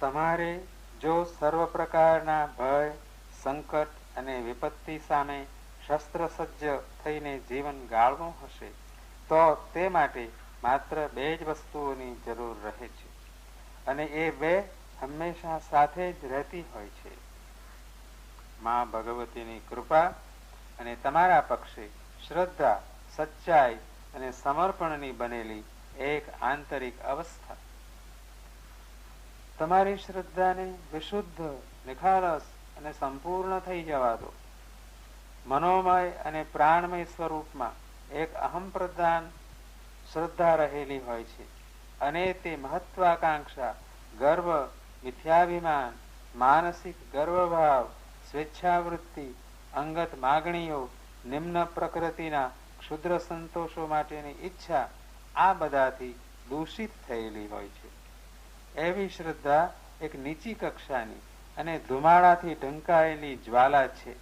તમારે જો સર્વ પ્રકારના ભય, સંકટ અને વિપત્તિ સામે શસ્ત્રસજ્જ થઈને જીવન ગાળવું હશે, તો તે માટે માત્ર બે જ વસ્તુઓની જરૂર રહે છે. અને એ બે હંમેશા સાથે જ રહેતી હોય છે. મા ભગવતીની કૃપા અને તમારા પક્ષે શ્રદ્ધા, સચ્ચાઈ અને સમર્પણની બનેલી એક આંતરિક અવસ્થા. તમારી શ્રદ્ધાને વિશુદ્ધ, નિખાલસ અને સંપૂર્ણ થઈ જવા દો. મનોમય અને પ્રાણમય સ્વરૂપમાં એક અહમ પ્રધાન શ્રદ્ધા રહેલી હોય છે. અને તે મહત્વાકાંક્ષા, ગર્વ, મિથ્યાભિમાન, માનસિક ગર્વભાવ, સ્વેચ્છાવૃત્તિ, અંગત માગણીઓ, નિમ્ન પ્રકૃતિના ક્ષુદ્ર સંતોષો માટેની ઈચ્છા આ બધાથી દૂષિત થયેલી હોય છે. એવી શ્રદ્ધા એક નીચી કક્ષાની અને ધુમાડાથી ઢંકાયેલી જ્વાલા છે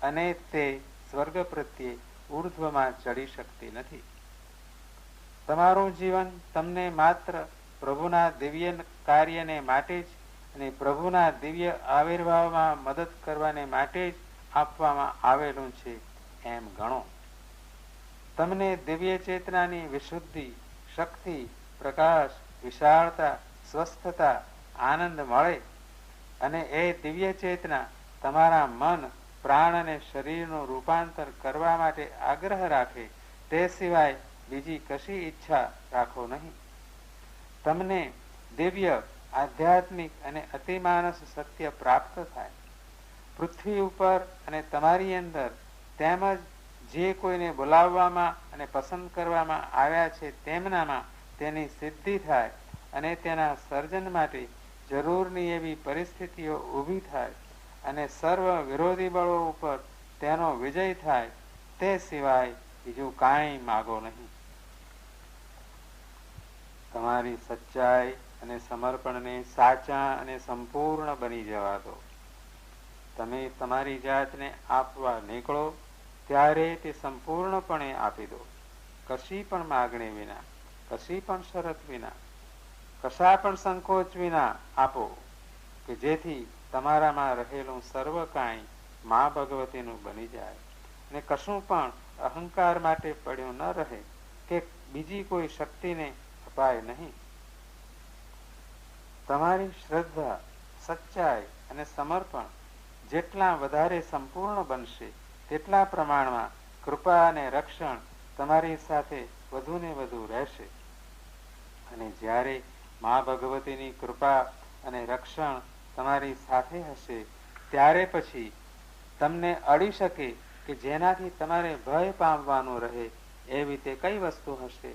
અને તે સ્વર્ગ પ્રત્યે ઉર્ધ્વમાં ચડી શકતી નથી. તમારું જીવન તમને માત્ર પ્રભુના દિવ્ય કાર્યને માટે જ અને પ્રભુના દિવ્ય આવિર્ભાવમાં મદદ કરવાને માટે જ આપવામાં આવેલું છે એમ ગણો. તમને દિવ્ય ચેતનાની વિશુદ્ધિ, શક્તિ, પ્રકાશ, વિશાળતા સ્વસ્થતા, આનંદ મળે અને એ દિવ્ય ચેતના તમારા મન, પ્રાણ અને શરીરનું રૂપાંતર કરવા માટે આગ્રહ રાખે તે સિવાય બીજી કશી ઈચ્છા રાખો નહીં. તમને દિવ્ય, આધ્યાત્મિક અને અતિમાનસ સત્ય પ્રાપ્ત થાય. પૃથ્વી ઉપર અને તમારી અંદર તેમજ જે કોઈને બોલાવવામાં અને પસંદ કરવામાં આવ્યા છે તેમનામાં તેની સિદ્ધિ થાય અને તેના સર્જન માટે જરૂરની એવી પરિસ્થિતિઓ ઊભી થાય અને સર્વ વિરોધી બળો ઉપર તેનો વિજય થાય, તે સિવાય બીજું કાંઈ માગો નહીં. તમારી સચ્ચાઈ અને સમર્પણને સાચા અને સંપૂર્ણ બની જવા દો. તમે તમારી જાતને આપવા નીકળો, ત્યારે તે સંપૂર્ણપણે આપી દો. કશી પણ માગણી વિના, કશી પણ શરત વિના કશા પણ સંકોચ વિના આપો કે જેથી તમારામાં રહેલું સર્વ કાંઈ મા ભગવતીનું બની જાય. ને કશું પણ અહંકાર માટે પડ્યું ન રહે કે બીજી કોઈ શક્તિને અપાય નહીં. તમારી શ્રદ્ધા સચ્ચાઈ અને સમર્પણ જેટલા વધારે સંપૂર્ણ બનશે, તેટલા પ્રમાણમાં કૃપા અને રક્ષણ તમારી સાથે વધુ ને વધુ રહેશે. અને જ્યારે મા ભગવતીની કૃપા અને રક્ષણ તમારી સાથે હશે. ત્યારે પછી તમને અડી શકે કે જેનાથી તમારે ભય પામવાનું રહે એવી તે કઈ વસ્તુ હશે?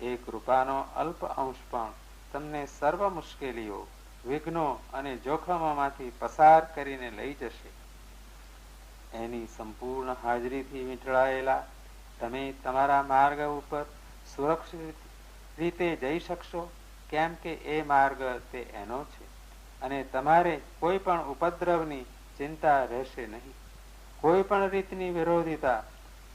એ કૃપાનો અલ્પ અંશ પણ તમને સર્વ મુશ્કેલીઓ, વિઘ્નો અને જોખમોમાંથી પસાર કરીને લઈ જશે. એની સંપૂર્ણ હાજરીથી વીંટળાયેલા તમે તમારા માર્ગ ઉપર સુરક્ષિત રીતે જઈ શકશો? કેમ કે એ માર્ગ તે એનો છે. અને તમારે કોઈ પણ ઉપદ્રવની ચિંતા રહેશે નહીં. કોઈ પણ રીતની વિરોધિતા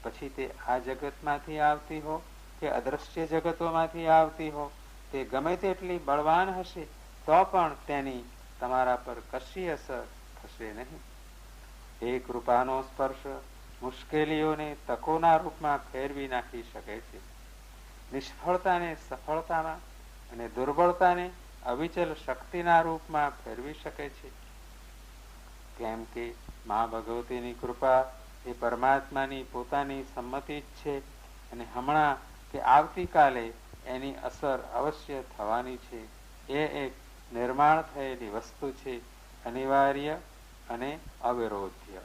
પછી તે આ જગતમાંથી આવતી હો કે અદ્રશ્ય જગતોમાંથી આવતી હો? તે ગમે તેટલી બળવાન હશે, તો પણ તેની તમારા પર કશી અસર થશે નહીં. એ કૃપાનો સ્પર્શ મુશ્કેલીઓને તકોના રૂપમાં ફેરવી નાખી શકે છે. નિષ્ફળતાને સફળતામાં અને દુર્બળતાને અવિચલ શક્તિના રૂપમાં ફેરવી શકે છે. કેમ કે મા ભગવતીની કૃપા એ પરમાત્માની પોતાની સંમતિ જ છે અને હમણાં કે આવતીકાલે એની અસર અવશ્ય થવાની છે. એ એક નિર્માણ થયેલી વસ્તુ છે, અનિવાર્ય અને અવિરોધ્ય.